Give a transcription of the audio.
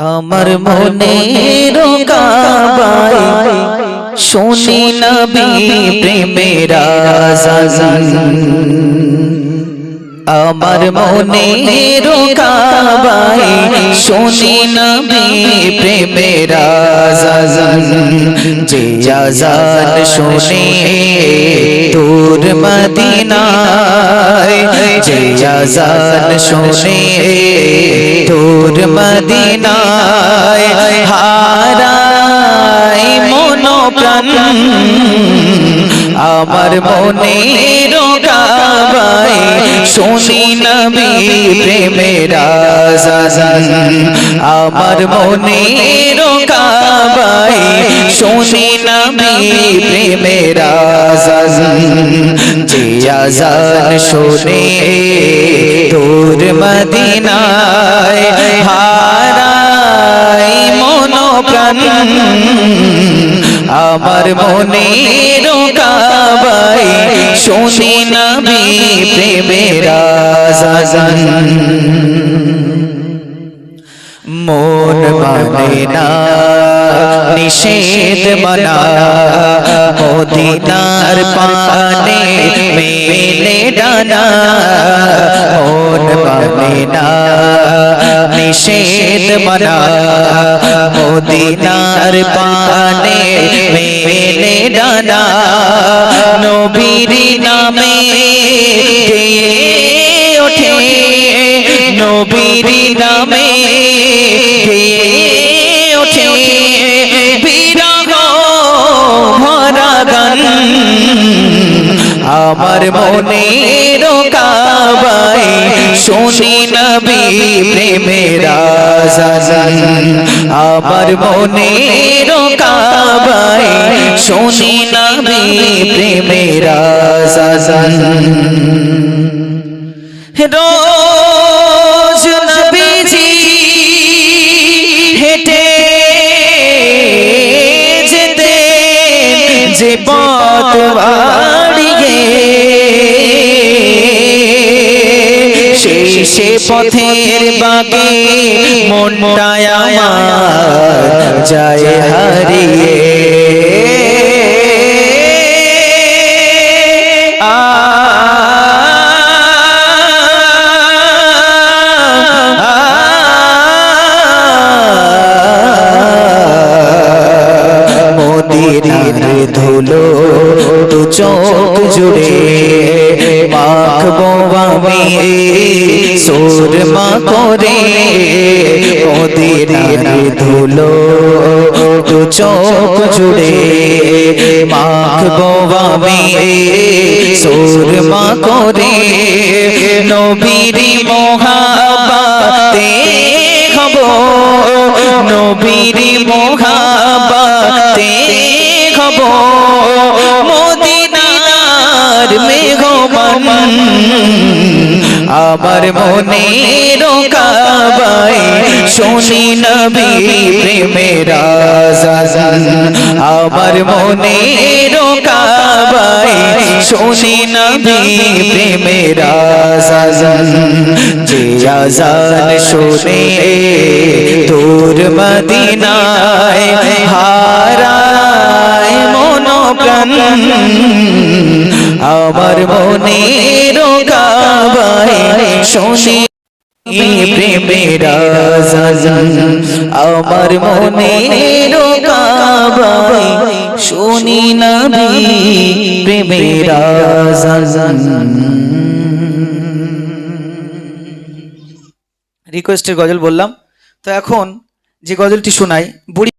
আমার মনে রোকাবাই শুনি নবী প্রেমের আমার মনে রোকাবাই শুনি নবী প্রেমের যে আজান শুনে তোর মদিনায় যে আজান শুনে তোর মদিনায় হারাই মন প্রাণ আমার মনে রোগাবাই শুনি নবী প্রেমের আমার মনে রোগাবাই শুনি নবী প্রেমের আজান শুনে তোর মদিনায় হারাই মন প্রাণ আমার মনে রোকাবাই শুনি নবী প্রেমের আজান। মন মানে না, নিষেধ মনা। মদিনার পানে মেলে ডানা মন মানে না নিষেধ মনা মদিনার পানে মেলে ডানা নবীর নামে ওঠে নবীর নামে আমার মনে রোকাবাই শুনি নবী প্রেমের আমার মনে রোকাবাই শুনি নবী প্রেমের রোজ নবীজি হেঁটে যেতে যে পথ সেই সে পথের বাগে মনটায় আমার যায় হারিয়ে। মোদিনার ধুলো, তো চোখ জুড়ে মাখবো আমি সোর মা করে মোদিনার ধুলো, তো চোখ জুড়ে মাখবো সোর মা করে। নবীর মহাবাতে আমার মনে রোকাবাই শুনি নবী প্রেমের আমার মনে রোকাবাই শুনি নবী প্রেমের যে আজান শুনে তোর মদিনায় হারায় মন প্রাণ আমার মনে রোগাবাই শুনি প্রেমের আমার মনে রোগাবাই শুনি নবী প্রেমের রিকোয়েস্টের গজল বললাম। তো এখন যে গজলটি শোনাই বুড়ি